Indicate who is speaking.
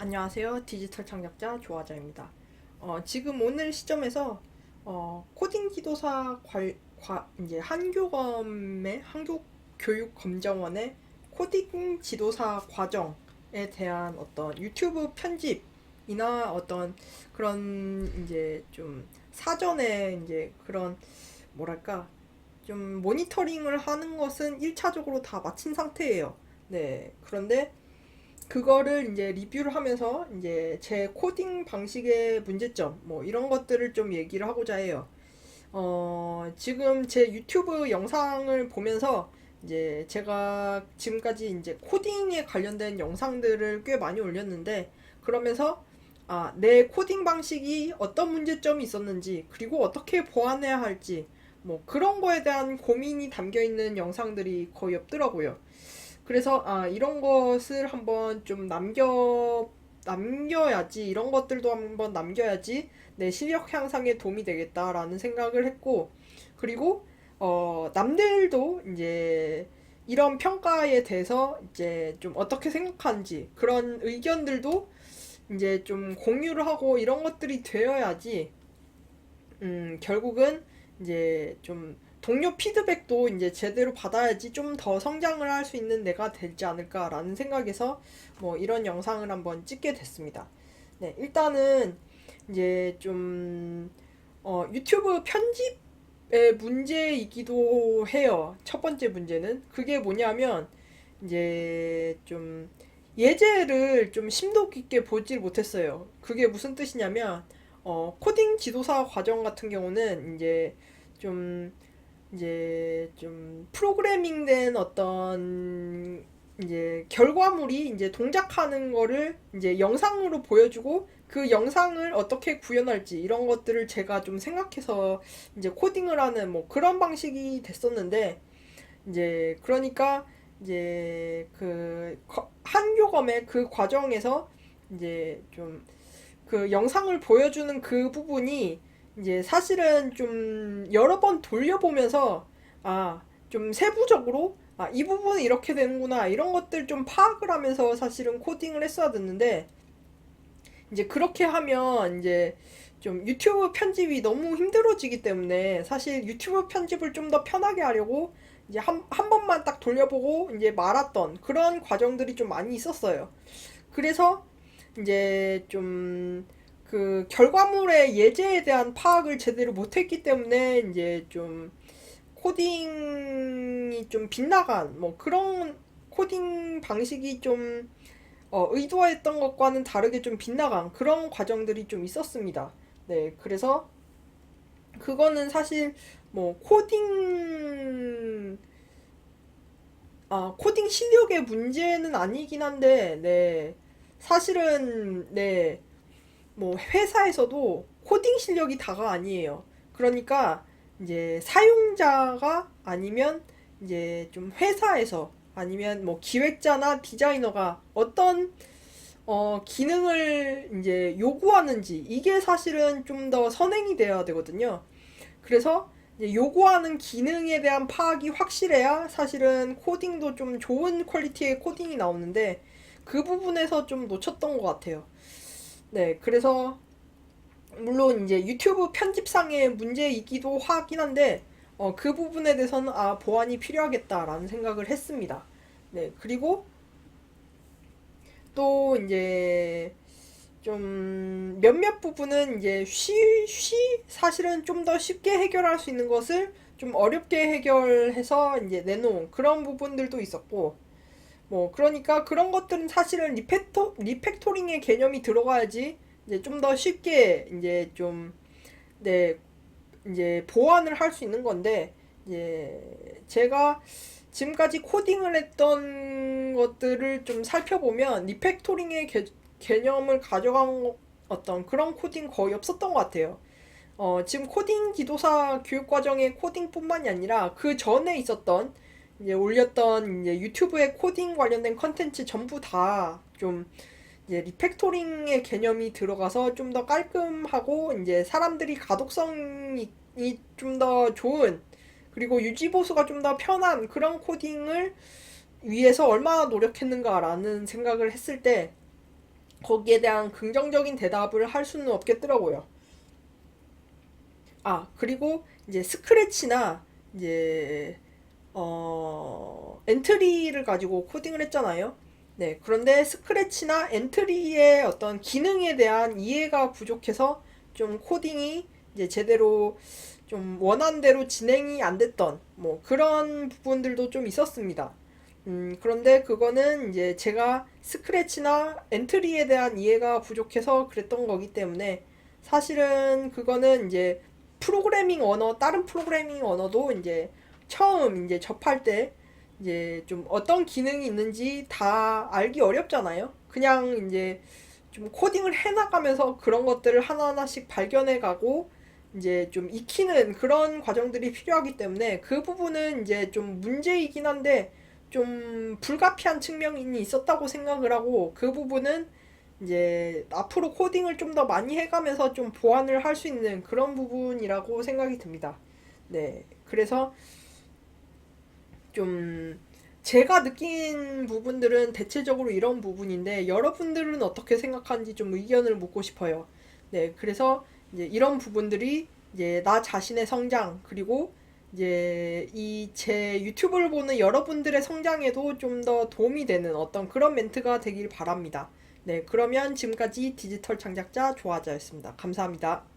Speaker 1: 안녕하세요. 디지털 창작자 조아자입니다. 어, 지금 오늘 시점에서 어, 코딩 지도사 관, 과, 이제 한교검의 한국교육검정원의 코딩 지도사 과정에 대한 어떤 유튜브 편집이나 어떤 그런 이제 좀 사전에 이제 그런 뭐랄까 좀 모니터링을 하는 것은 1차적으로 다 마친 상태예요. 네. 그런데 그거를 이제 리뷰를 하면서 이제 제 코딩 방식의 문제점 뭐 이런 것들을 좀 얘기를 하고자 해요. 어, 지금 제 유튜브 영상을 보면서 이제 제가 지금까지 이제 코딩에 관련된 영상들을 꽤 많이 올렸는데 그러면서 아, 내 코딩 방식이 어떤 문제점이 있었는지 그리고 어떻게 보완해야 할지 뭐 그런 거에 대한 고민이 담겨 있는 영상들이 거의 없더라고요. 그래서 아 이런 것을 한번 좀 남겨 남겨야지 이런 것들도 한번 남겨야지 내 실력 향상에 도움이 되겠다라는 생각을 했고 그리고 어 남들도 이제 이런 평가에 대해서 이제 좀 어떻게 생각하는지 그런 의견들도 이제 좀 공유를 하고 이런 것들이 되어야지 음 결국은 이제 좀 동료 피드백도 이제 제대로 받아야지 좀 더 성장을 할 수 있는 내가 되지 않을까라는 생각에서 뭐 이런 영상을 한번 찍게 됐습니다. 네, 일단은 이제 좀 어, 유튜브 편집의 문제이기도 해요. 첫 번째 문제는 그게 뭐냐면 이제 좀 예제를 좀 심도 깊게 보질 못했어요. 그게 무슨 뜻이냐면 어, 코딩 지도사 과정 같은 경우는 이제 좀 이제 좀 프로그래밍된 어떤 이제 결과물이 이제 동작하는 거를 이제 영상으로 보여주고 그 영상을 어떻게 구현할지 이런 것들을 제가 좀 생각해서 이제 코딩을 하는 뭐 그런 방식이 됐었는데 이제 그러니까 이제 그 한교검의 그 과정에서 이제 좀 그 영상을 보여주는 그 부분이 이제 사실은 좀 여러 번 돌려보면서 아, 좀 세부적으로 아, 이 부분은 이렇게 되는구나 이런 것들 좀 파악을 하면서 사실은 코딩을 했어야 됐는데 이제 그렇게 하면 이제 좀 유튜브 편집이 너무 힘들어지기 때문에 사실 유튜브 편집을 좀 더 편하게 하려고 이제 한, 한 번만 딱 돌려보고 이제 말았던 그런 과정들이 좀 많이 있었어요. 그래서 이제 좀 그 결과물의 예제에 대한 파악을 제대로 못했기 때문에 이제 좀 코딩이 좀 빗나간 뭐 그런 코딩 방식이 좀 어, 의도했던 것과는 다르게 좀 빗나간 그런 과정들이 좀 있었습니다. 네, 그래서 그거는 사실 뭐 코딩 아, 코딩 실력의 문제는 아니긴 한데, 네. 사실은, 네. 뭐 회사에서도 코딩 실력이 다가 아니에요. 그러니까 이제 사용자가 아니면 이제 좀 회사에서 아니면 뭐 기획자나 디자이너가 어떤 어 기능을 이제 요구하는지 이게 사실은 좀 더 선행이 되어야 되거든요. 그래서 요구하는 기능에 대한 파악이 확실해야 사실은 코딩도 좀 좋은 퀄리티의 코딩이 나오는데 그 부분에서 좀 놓쳤던 것 같아요. 네, 그래서 물론 이제 유튜브 편집상의 문제이기도 하긴 한데 어, 그 부분에 대해서는 아 보완이 필요하겠다라는 생각을 했습니다. 네, 그리고 또 이제 좀 몇몇 부분은 이제 쉬, 쉬 사실은 좀 더 쉽게 해결할 수 있는 것을 좀 어렵게 해결해서 이제 내놓은 그런 부분들도 있었고 뭐 그러니까 그런 것들은 사실은 리팩토 리팩토링의 개념이 들어가야지 이제 좀 더 쉽게 이제 좀 네 이제 보완을 할 수 있는 건데 이제 제가 지금까지 코딩을 했던 것들을 좀 살펴보면 리팩토링의 개, 개념을 가져간 어떤 그런 코딩 거의 없었던 것 같아요. 어, 지금 코딩 지도사 교육 과정의 코딩뿐만이 아니라 그 전에 있었던 이제 올렸던 이제 유튜브에 코딩 관련된 컨텐츠 전부 다 좀 이제 리팩토링의 개념이 들어가서 좀 더 깔끔하고 이제 사람들이 가독성이 좀 더 좋은 그리고 유지 보수가 좀 더 편한 그런 코딩을 위해서 얼마나 노력했는가라는 생각을 했을 때 거기에 대한 긍정적인 대답을 할 수는 없겠더라고요. 아, 그리고 이제 스크래치나 이제 어, 엔트리를 가지고 코딩을 했잖아요. 네, 그런데 스크래치나 엔트리의 어떤 기능에 대한 이해가 부족해서 좀 코딩이 이제 제대로 좀 원한대로 진행이 안 됐던 뭐 그런 부분들도 좀 있었습니다. 음, 그런데 그거는 이제 제가 스크래치나 엔트리에 대한 이해가 부족해서 그랬던 거기 때문에 사실은 그거는 이제 프로그래밍 언어, 다른 프로그래밍 언어도 이제 처음 이제 접할 때 이제 좀 어떤 기능이 있는지 다 알기 어렵잖아요. 그냥 이제 좀 코딩을 해나가면서 그런 것들을 하나하나씩 발견해가고 이제 좀 익히는 그런 과정들이 필요하기 때문에 그 부분은 이제 좀 문제이긴 한데 좀 불가피한 측면이 있었다고 생각을 하고 그 부분은 이제 앞으로 코딩을 좀 더 많이 해가면서 좀 보완을 할 수 있는 그런 부분이라고 생각이 듭니다. 네. 그래서 좀 제가 느낀 부분들은 대체적으로 이런 부분인데 여러분들은 어떻게 생각하는지 좀 의견을 묻고 싶어요. 네, 그래서 이제 이런 부분들이 이제 나 자신의 성장 그리고 이제 이 제 유튜브를 보는 여러분들의 성장에도 좀 더 도움이 되는 어떤 그런 멘트가 되길 바랍니다. 네, 그러면 지금까지 디지털 창작자 조아자였습니다. 감사합니다.